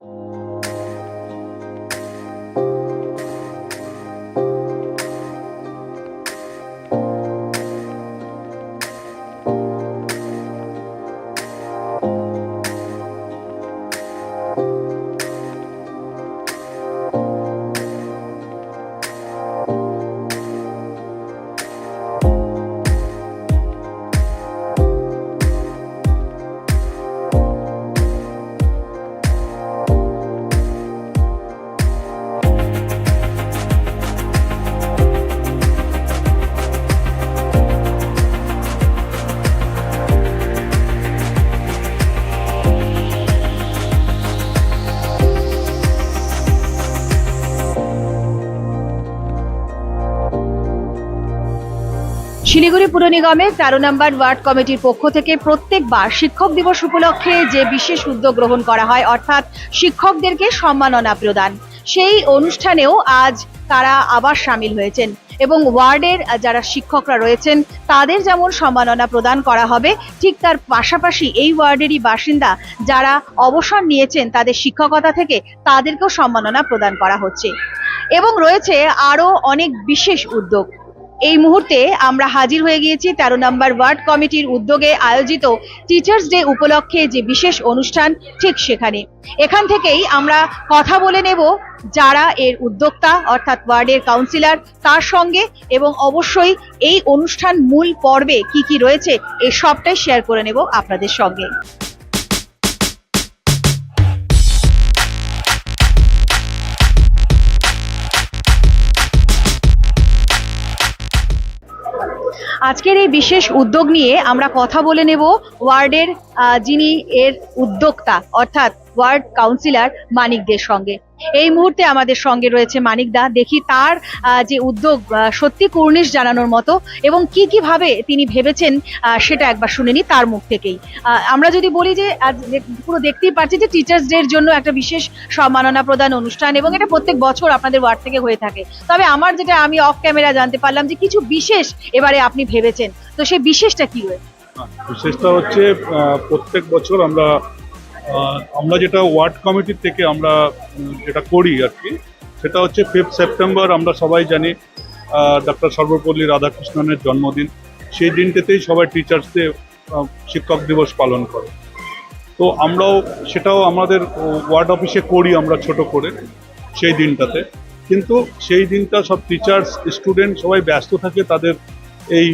you Siliguri পুর নিগমের তেরো নম্বর ওয়ার্ড কমিটির পক্ষ থেকে প্রত্যেকবার শিক্ষক দিবস উপলক্ষে যে বিশেষ উদ্যোগ গ্রহণ করা হয়, অর্থাৎ শিক্ষকদেরকে সম্মাননা প্রদান। সেই অনুষ্ঠানেও আজ তারা আবার সামিল হয়েছেন এবং ওয়ার্ডের যারা শিক্ষকরা রয়েছেন, তাদের যেমন সম্মাননা প্রদান করা হবে, ঠিক তার পাশাপাশি এই ওয়ার্ডেরই বাসিন্দা যারা অবসর নিয়েছেন, তাদের শিক্ষকতা থেকে তাদেরকেও সম্মাননা প্রদান করা হচ্ছে। এবং রয়েছে আরও অনেক বিশেষ উদ্যোগ। এই মুহূর্তে আমরা হাজির হয়ে গিয়েছি তেরো নম্বর ওয়ার্ড কমিটির উদ্যোগে আয়োজিত টিচার্স ডে উপলক্ষে যে বিশেষ অনুষ্ঠান, ঠিক সেখানে। এখান থেকেই আমরা কথা বলে নেব যারা এর উদ্যোক্তা, অর্থাৎ ওয়ার্ডের কাউন্সিলর তার সঙ্গে এবং অবশ্যই এই অনুষ্ঠান মূল পর্বে কি কি রয়েছে এই সবটাই শেয়ার করে নেব আপনাদের সঙ্গে। আজকের এই বিশেষ উদ্যোগ নিয়ে আমরা কথা বলে নেব ওয়ার্ডের যিনি এর উদ্যোক্তা, অর্থাৎ ওয়ার্ড কাউন্সিলর মানিকদের সঙ্গে। এই মুহূর্তে আমাদের সঙ্গে রয়েছে মানিকদা দেখি তার যে উদ্যোগ সত্যি কুর্নিশ জানানোর মতো এবং কি কি ভাবে তিনি ভেবেছেন সেটা একবার শুনে নি তার মুখ থেকেই। আমরা যদি বলি যে পুরো দেখতেই পাচ্ছি যে টিচার্স ডে এর জন্য একটা বিশেষ সম্মাননা প্রদান অনুষ্ঠান এবং এটা প্রত্যেক বছর আপনাদের ওয়ার্ড থেকে হয়ে থাকে। তবে আমার যেটা, আমি অফ ক্যামেরা জানতে পারলাম যে কিছু বিশেষ এবারে আপনি ভেবেছেন। তো সেই বিশেষটা কি রয়েছে? বিশেষটা হচ্ছে প্রত্যেক বছর আমরা আমরা যেটা ওয়ার্ড কমিটির থেকে আমরা যেটা করি আর কি, সেটা হচ্ছে ফিফথ সেপ্টেম্বর আমরা সবাই জানি ডক্টর সর্বপল্লী রাধাকৃষ্ণনের জন্মদিন। সেই দিনটাতেই সবাই টিচার্স ডে শিক্ষক দিবস পালন করে। তো আমরাও সেটাও আমাদের ওয়ার্ড অফিসে করি আমরা ছোট করে, সেই দিনটাতে। কিন্তু সেই দিনটা সব টিচার্স স্টুডেন্ট সবাই ব্যস্ত থাকে, তাদের এই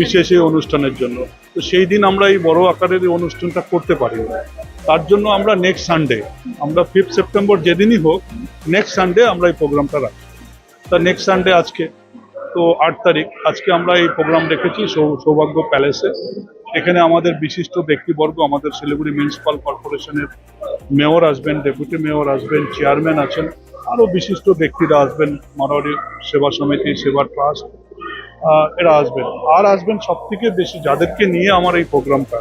বিশেষ এই অনুষ্ঠানের জন্য। তো সেই দিন আমরা এই বড় আকারের এই অনুষ্ঠানটা করতে পারি। তার জন্য আমরা নেক্সট সানডে আমরা ফিফথ সেপ্টেম্বর যেদিনই হোক নেক্সট সানডে আমরা এই প্রোগ্রামটা রাখি। তা নেক্সট সানডে আজকে, তো আট তারিখ, আজকে আমরা এই প্রোগ্রাম রেখেছি সৌভাগ্য প্যালেসে এখানে আমাদের বিশিষ্ট ব্যক্তিবর্গ, আমাদের শিলিগুড়ি মিউনিসিপাল কর্পোরেশনের মেয়র আসবেন ডেপুটি মেয়র আসবেন চেয়ারম্যান আছেন। আরও বিশিষ্ট ব্যক্তিরা আসবেন মারোয়ারি সেবা সমিতি, সেবা ট্রাস্ট এরা আসবেন। আর আসবেন সব থেকে বেশি যাদেরকে নিয়ে আমার এই প্রোগ্রামটা,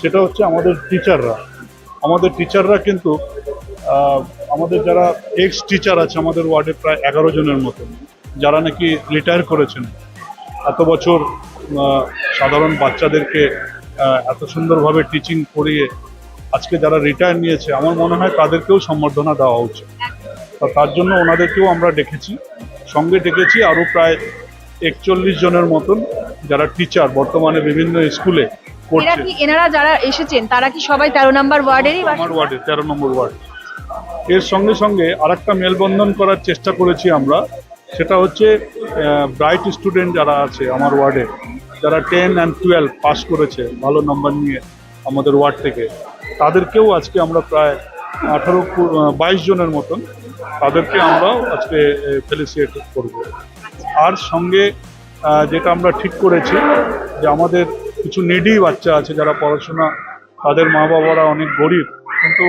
সেটা হচ্ছে আমাদের টিচাররা আমাদের টিচাররা কিন্তু আমাদের যারা এক্স টিচার আছে, আমাদের ওয়ার্ডে প্রায় এগারো জনের মতো, যারা নাকি রিটায়ার করেছেন। এত বছর সাধারণ বাচ্চাদেরকে এত সুন্দরভাবে টিচিং করিয়ে আজকে যারা রিটায়ার নিয়েছে, আমার মনে হয় তাদেরকেও সম্বর্ধনা দেওয়া উচিত। তার জন্য ওনাদেরকেও আমরা ডেকেছি, সঙ্গে ডেকেছি, আরও প্রায় একচল্লিশ জনের মতন যারা টিচার বর্তমানে বিভিন্ন স্কুলে এরা করছে কি এনারা যারা এসেছেন তারা কি সবাই তেরো নম্বর ওয়ার্ডেরই? আমার ওয়ার্ডে তেরো নম্বর ওয়ার্ড। এর সঙ্গে সঙ্গে আরেকটা মেলবন্ধন করার চেষ্টা করেছি আমরা সেটা হচ্ছে ব্রাইট স্টুডেন্ট যারা আছে আমার ওয়ার্ডে যারা টেন অ্যান্ড টুয়েলভ পাস করেছে ভালো নম্বর নিয়ে আমাদের ওয়ার্ড থেকে। তাদেরকেও আজকে আমরা প্রায় আঠারো বাইশ জনের মতন তাদেরকে আমরাও আজকে ফেলিসিয়েট করব। আর সঙ্গে যেটা আমরা ঠিক করেছি যে আমাদের কিছু নিডি বাচ্চা আছে যারা পড়াশোনা তাদের মা বাবারা অনেক গরিব কিন্তু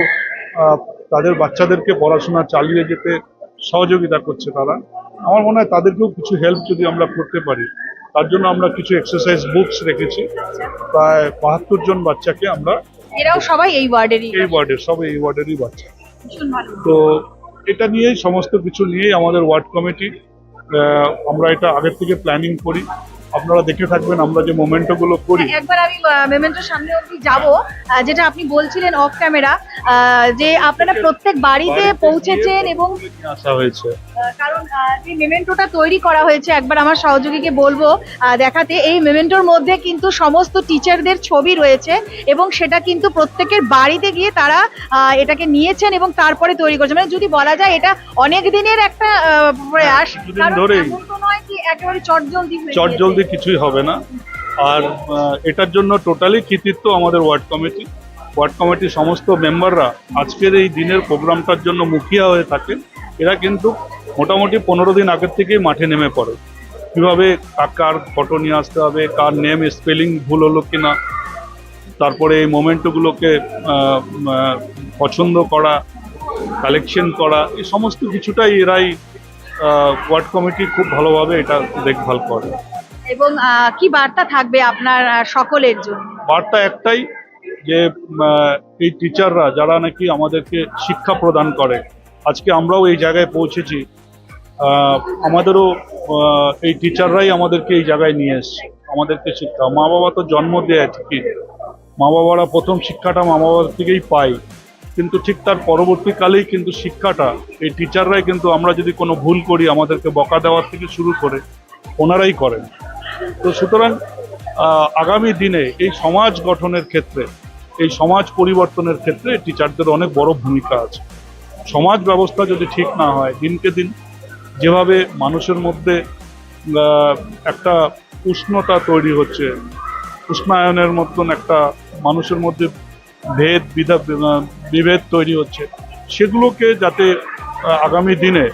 তাদের বাচ্চাদেরকে পড়াশোনা চালিয়ে যেতে সহযোগিতা করছে তারা। আমার মনে হয় তাদেরকেও কিছু হেল্প যদি আমরা করতে পারি তার জন্য আমরা কিছু এক্সারসাইজ বুকস রেখেছি। প্রায় বাহাত্তর জন বাচ্চাকে আমরা এরাও সবাই এই ওয়ার্ডেরই এই ওয়ার্ডের সব এই ওয়ার্ডেরই বাচ্চা। তো এটা নিয়েই সমস্ত কিছু নিয়েই আমাদের ওয়ার্ড কমিটি আমরা এটা আগের থেকে প্ল্যানিং করি। আপনারা দেখে থাকবেন আমরা যে মোমেন্টগুলো করি। একবার আমি মেমেন্টোর সামনে অবধি যাব যেটা আপনি বলছিলেন অফ ক্যামেরা যে আপনারা প্রত্যেক বাড়িতে পৌঁছেছেন এবং আসা হয়েছে। কারণ যে মেমেন্টোটা তৈরি করা হয়েছে একবার আমার সহযোগীকে বলব দেখাতে এই মেমেন্টোর মধ্যে কিন্তু সমস্ত টিচারদের ছবি রয়েছে এবং সেটা কিন্তু প্রত্যেকের বাড়িতে গিয়ে তারা এটাকে নিয়েছেন এবং তারপরে তৈরি করেছে মানে যদি বলা যায় এটা অনেক দিনের একটা আহ, প্রয়াস। কারণ এমন তো নয় কি একেবারে চটজলদি হয়ে চট কিছুই হবে না। আর এটার জন্য টোটালি কৃতিত্ব আমাদের ওয়ার্ড কমিটি। ওয়ার্ড কমিটির সমস্ত মেম্বাররা আজকের এই দিনের প্রোগ্রামটার জন্য মুখিয়া হয়ে থাকে এরা কিন্তু মোটামুটি পনেরো দিন আগের থেকেই মাঠে নেমে পড়ে। কীভাবে কার ফটো নিয়ে আসতে হবে, কার নেম স্পেলিং ভুল হলো কি না তারপরে এই মোমেন্টগুলোকে পছন্দ করা কালেকশন করা, এই সমস্ত কিছুটাই এরাই ওয়ার্ড কমিটি খুব ভালোভাবে এটা দেখভাল করে। এবং কি বার্তা থাকবে আপনার সকলের জন্য? বার্তা একটাই যে এই টিচাররা যারা নাকি আমাদেরকে শিক্ষা প্রদান করে, আজকে আমরাও এই জায়গায় পৌঁছেছি আমাদেরও এই টিচাররাই আমাদেরকে এই জায়গায় নিয়ে এসছে, আমাদেরকে শিক্ষা মা বাবা তো জন্ম দেয় ঠিকই মা বাবারা প্রথম শিক্ষাটা মা বাবার থেকেই পাই কিন্তু ঠিক তার পরবর্তীকালেই কিন্তু শিক্ষাটা, এই টিচাররাই কিন্তু আমরা যদি কোনো ভুল করি, আমাদেরকে বকা দেওয়ার থেকে শুরু করে, ওনারাই করেন। তো সুতরাং আগামী দিনে এই সমাজ গঠনের ক্ষেত্রে, এই সমাজ পরিবর্তনের ক্ষেত্রে টিচারদের অনেক বড় ভূমিকা আছে। সমাজ ব্যবস্থা যদি ঠিক না হয়, দিনকে দিন যেভাবে মানুষের মধ্যে একটা উষ্ণতা তৈরি হচ্ছে, উষ্ণায়নের মতন একটা মানুষের মধ্যে ভেদ বিভেদ তৈরি হচ্ছে, সেগুলোকে যাতে আগামী দিনে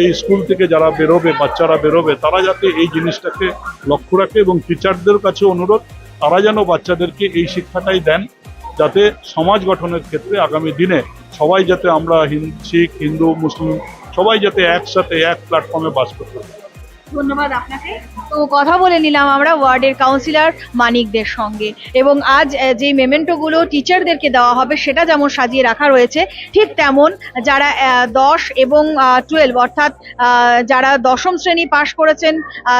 এই স্কুল থেকে যারা বেরোবে, বাচ্চারা বেরোবে, তারা যাতে এই জিনিসটাকে লক্ষ্য রাখে এবং টিচারদের কাছে অনুরোধ, তারা যেন বাচ্চাদেরকে এই শিক্ষাটাই দেন যাতে সমাজ গঠনের ক্ষেত্রে আগামী দিনে সবাই যাতে আমরা শিখ, হিন্দু, মুসলিম সবাই যাতে একসাথে এক প্ল্যাটফর্মে বাস করতে পারি। ধন্যবাদ আপনাকে। তো কথা বলে নিলাম আমরা ওয়ার্ডের কাউন্সিলর মানিকদের সঙ্গে। এবং আজ যে মেমেন্টোগুলো টিচারদেরকে দেওয়া হবে, সেটা যেমন সাজিয়ে রাখা রয়েছে, ঠিক তেমন যারা দশ এবং টুয়েলভ অর্থাৎ যারা দশম শ্রেণি পাশ করেছেন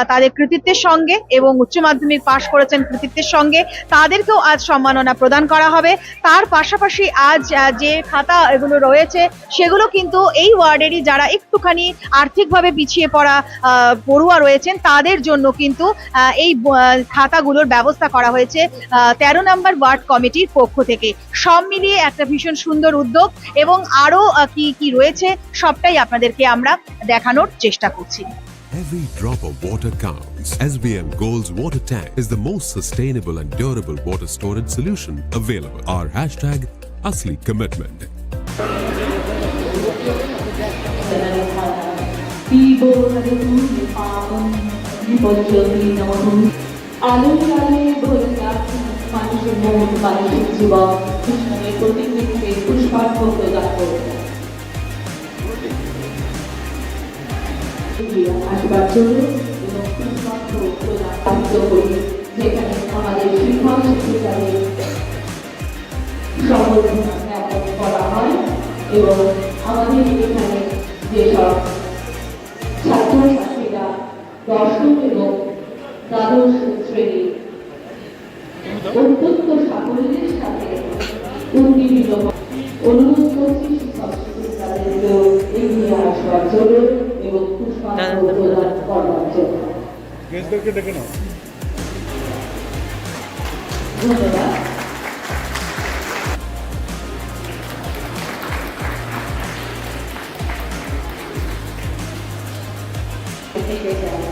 তাদের কৃতিত্বের সঙ্গে এবং উচ্চ মাধ্যমিক পাশ করেছেন কৃতিত্বের সঙ্গে, তাদেরকেও আজ সম্মাননা প্রদান করা হবে। তার পাশাপাশি আজ যে খাতা এগুলো রয়েছে, সেগুলো কিন্তু এই ওয়ার্ডেরই যারা একটুখানি আর্থিকভাবে পিছিয়ে পড়া পড়ুয়া রয়েছেন তাদের জন্য কিন্তু এই খাতাগুলোর ব্যবস্থা করা হয়েছে তেরো নম্বর ওয়ার্ড কমিটির পক্ষ থেকে সব মিলিয়ে একটা ভীষণ সুন্দর উদ্যোগ এবং আরও কি কি রয়েছে সবটাই আপনাদেরকে আমরা দেখানোর চেষ্টা করছি Every drop of water counts. SBM Gold's water tank is the most sustainable and durable water storage solution available. Our hashtag Asli Commitment. আলোয় আলোয় ভরে যাচ্ছে মানুষের মন মানুষের জীবন কৃষ্ণের প্রতিকৃতিতে পুষ্পার্ঘ প্রদান করবে প্রাপ্ত করি হয় এবং আমাদের এখানে যেসব দশম এবং দ্বাদশ শ্রেণি। অত্যন্ত সাফল্যের সাথে অনুরোধ করছি শিক্ষক শিক্ষিকাদেরকেও এগিয়ে আসবার জন্য এবং পুষ্পাঞ্জলি প্রদান করবার জন্য। গেস্টদেরকে ডেকে নাও। ধন্যবাদ। থেকে যায়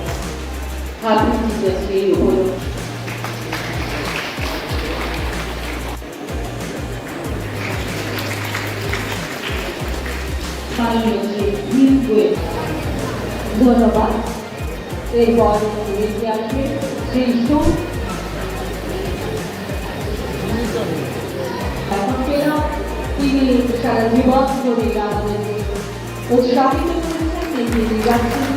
হাবি টিচার্স ডে উপলক্ষে মাননীয় শ্রী ভীম গোয়েল ধন্যবাদ এরপর এগিয়ে আসবে শ্রী সোম এখন পেলাম তিনি সারা জীবন ধরে আমাদেরকে উৎসাহিত করেছেন এগিয়ে যাচ্ছেন নিরঞ্জিত দত্ত মহাশয়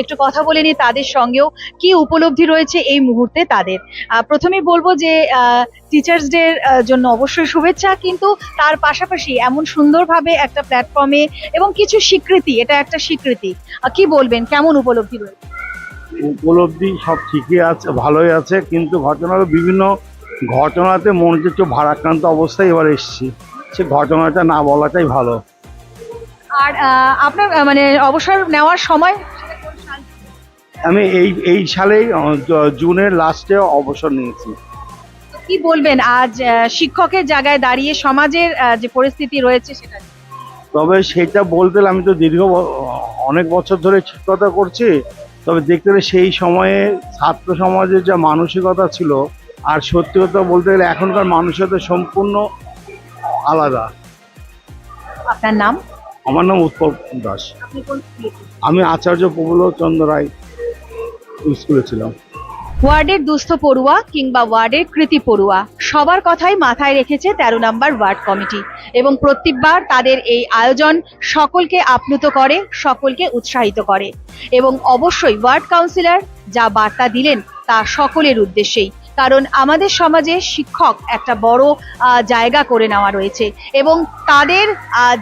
একটু কথা বলে নি তাদের সঙ্গেও। কি উপলব্ধি রয়েছে এই মুহূর্তে তাদের? প্রথমেই বলব যে টিচার্স ডে জন্য অবশ্যই শুভেচ্ছা কিন্তু তার পাশাপাশি এমন সুন্দরভাবে একটা প্ল্যাটফর্মে এবং কিছু স্বীকৃতি এটা একটা স্বীকৃতি। কি বলবেন? কেমন উপলব্ধি রয়েছে? উপলব্ধি সব ঠিকই আছে ভালোই আছে কিন্তু ঘটনা হলো বিভিন্ন ঘটনাতে মনে হচ্ছে একটু ভারাক্রান্ত অবস্থায় এবার এসেছি। সে ঘটনাটা না বলাটাই ভালো। আর আপনার মানে অবসর নেওয়ার সময় আমি এই এই সালেই জুনের লাস্টে অবসর নিয়েছি। কি বলবেন? আজ শিক্ষকের জায়গায় দাঁড়িয়ে সমাজের যে পরিস্থিতি রয়েছে সেটা তবে সেটা বলতে গেলে আমি তো দীর্ঘ অনেক বছর ধরে শিক্ষকতা করছি তবে দেখতে গেলে সেই সময়ে ছাত্র সমাজের যা মানসিকতা ছিল আর সত্যি কথা বলতে গেলে এখনকার মানসিকতা সম্পূর্ণ আলাদা। আপনার নাম? আমার নাম উৎপল দাস? আমি আচার্য প্রবল চন্দ্র রায়। স্কুলে ছিলাম। ওয়ার্ডের দুস্থ পড়ুয়া কিংবা ওয়ার্ডের কৃতি পড়ুয়া, সবার কথাই মাথায় রেখেছে তেরো নম্বর ওয়ার্ড কমিটি এবং প্রত্যেকবার তাদের এই আয়োজন সকলকে আপ্লুত করে, সকলকে উৎসাহিত করে এবং অবশ্যই ওয়ার্ড কাউন্সিলর যা বার্তা দিলেন তা সকলের উদ্দেশ্যেই। কারণ আমাদের সমাজে শিক্ষক একটা বড় জায়গা করে নেওয়া রয়েছে এবং তাদের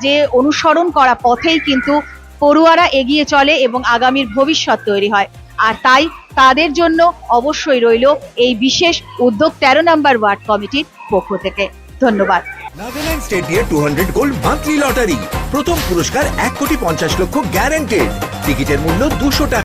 যে অনুসরণ করা পথেই কিন্তু পড়ুয়ারা এগিয়ে চলে এবং আগামীর ভবিষ্যৎ তৈরি হয়। আর তাই তাদের জন্য অবশ্যই রইল এই বিশেষ উদ্যোগ তেরো নম্বর ওয়ার্ড কমিটির পক্ষ থেকে। ধন্যবাদ। Nagaland state dear two hundred gold monthly lottery প্রথম পুরস্কার এক কোটি পঞ্চাশ লক্ষ গ্যারান্টেড টিকিটের মূল্য দুশো টাকা।